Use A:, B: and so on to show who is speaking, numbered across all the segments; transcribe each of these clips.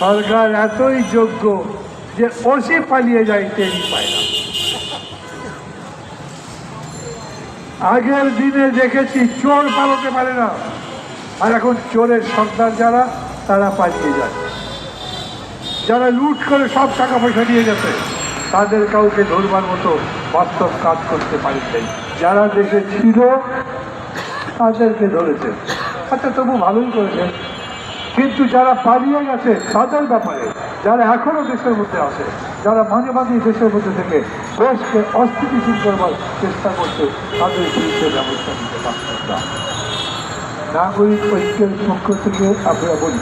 A: সরকার এতই যোগ্য যে ওসি পালিয়ে যায় টেরি পায় না। আগের দিনে দেখেছি চোর পালাতে পারে না। আর এখন চোরের সর্দার যারা, তারা পালিয়ে যায়। যারা লুট করে সব টাকা পয়সা নিয়ে গেছে তাদের কাউকে ধরবার মতো বাস্তব কাজ করতে পারেনি যারা দেশে ছিল, তাদেরকে ধরেছে। আচ্ছা তবু ভালোই করেছেন কিন্তু যারা পালিয়ে গেছে তাদের ব্যাপারে, যারা এখনও দেশের মধ্যে আছে, যারা মাঝে মাঝে দেশের মধ্যে থেকে দেশকে অস্থিতিশীল করবার চেষ্টা করছে, তাদের বিরুদ্ধে ব্যবস্থা নিতে না। নাগরিক ঐক্যের পক্ষ থেকে আমরা বলি,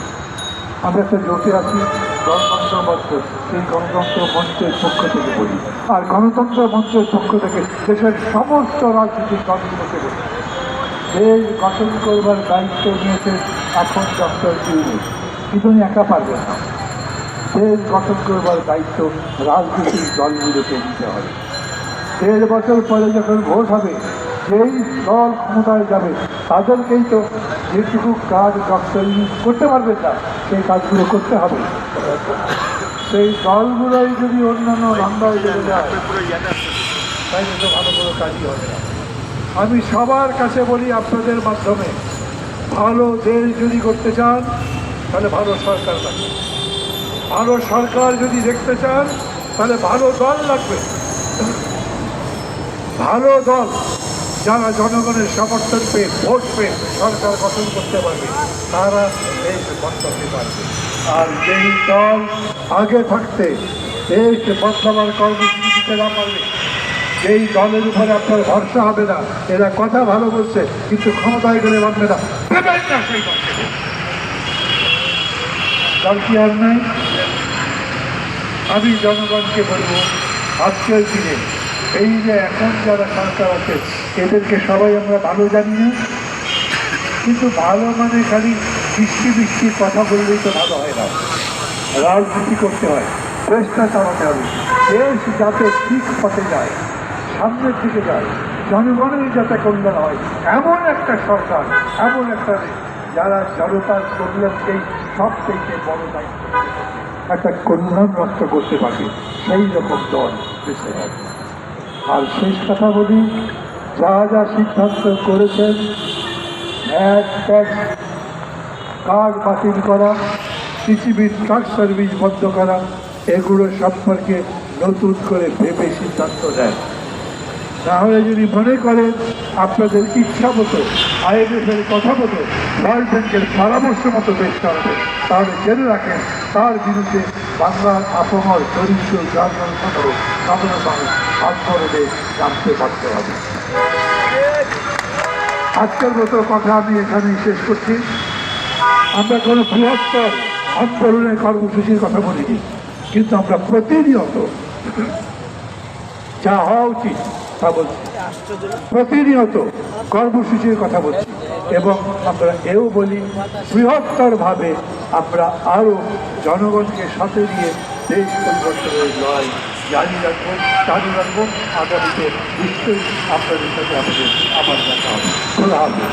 A: আমরা একটা জোটে আছি, গণতন্ত্র মঞ্চ সেই গণতন্ত্র মঞ্চের পক্ষ থেকে বলি। আর গণতন্ত্র মঞ্চের পক্ষ থেকে দেশের সমস্ত রাজনৈতিক দলগুলোকে বলি। দেশ গঠন করবার দায়িত্ব নিয়েছেন এখন ডক্টর ইউনুস। কিন্তু উনি একা পারবেন না? দেশ গঠন করবার দায়িত্ব রাজনৈতিক দলগুলোকে নিতে হবে। দেড় বছর পরে যখন ভোট হবে, যেই দল ক্ষমতায় যাবে, তাদেরকেই তো যেটুকু কাজ ডক্টর ইউনুস করতে পারবেন না, সেই কাজগুলো করতে হবে। সেই দলগুলোই যদি অন্যান্য রান্নায় চলে যায় তাই তো ভালো কোনো কাজই হবে না। আমি সবার কাছে বলি আপনাদের মাধ্যমে ভালো দেশ যদি করতে চান, তাহলে ভালো সরকার লাগবে। ভালো সরকার যদি দেখতে চান, তাহলে ভালো দল লাগবে। ভালো দল যারা জনগণের সমর্থন পেয়ে, ভোট পেয়ে সরকার গঠন করতে পারবে, তারা দেশ বদলাতে পারবে। আর যেই দল আগে থাকতে দেশ বদলাবার দিতে না পারবে যেই দলের উপরে আপনার ভরসা হবে না। এরা কথা ভালো বলছে, কিন্তু ক্ষমতায় গেলে মানবে না। কি আর আমি জনগণকে বলব, আজকের দিনে এই যে এখন যারা সরকার আছে, এদেরকে সবাই আমরা ভালো জানি না কিন্তু ভালো মানে খালি বৃষ্টি বৃষ্টি কথা বললেই তো ভালো হয় না। রাজনীতি করতে হয়, চেষ্টা চালাতে হবে। দেশ যাতে ঠিক পথে যায় সামনের দিকে যায়। জনগণের যাতে কল্যাণ হয়, এমন একটা সরকার, এমন একটা যারা জনতার কল্যাণকেই সব থেকে বড় দায়িত্ব। একটা কল্যাণ রাষ্ট্র করতে পারবে সেই রকম দল দেশে আর শেষ কথা বলি, যা যা সিদ্ধান্ত করেছেন, এক ট্যাক্স কার্ড বাতিল করা, পৃথিবীর ট্রাক সার্ভিস বন্ধ করা, এগুলো সম্পর্কে নতুন করে ভেবে সিদ্ধান্ত নেয় তাহলে যদি মনে করেন আপনাদের ইচ্ছা মতো আইএমএফের কথা মতো ওয়ার্ল্ড ব্যাংকের পরামর্শ মতো দেশ চালাবে তাহলে জেনে রাখেন তার বিরুদ্ধে বাংলার আপমর দরিদ্র গ্রামীণ সাধারণ সাধারণ মানুষ আন্দোলনে নামতে পারতে হবে। আজকের মতো কথা আমি এখানেই শেষ করছি। আমরা কোনো বৃহত্তর আন্দোলনের কর্মসূচির কথা বলিনি, কিন্তু আমরা প্রতিনিয়ত যা হওয়া উচিত তা বলছি। প্রতিনিয়ত কর্মসূচির কথা বলছি এবং আমরা এও বলি বৃহত্তরভাবে আমরা আরও জনগণকে সাথে নিয়ে দেশ পরিবর্তনের লড়াই জারি রাখব চালু রাখব। আগামীতে নিশ্চয়ই আপনাদের সাথে আমাদের আবার দেখা হবে। খোলা হবে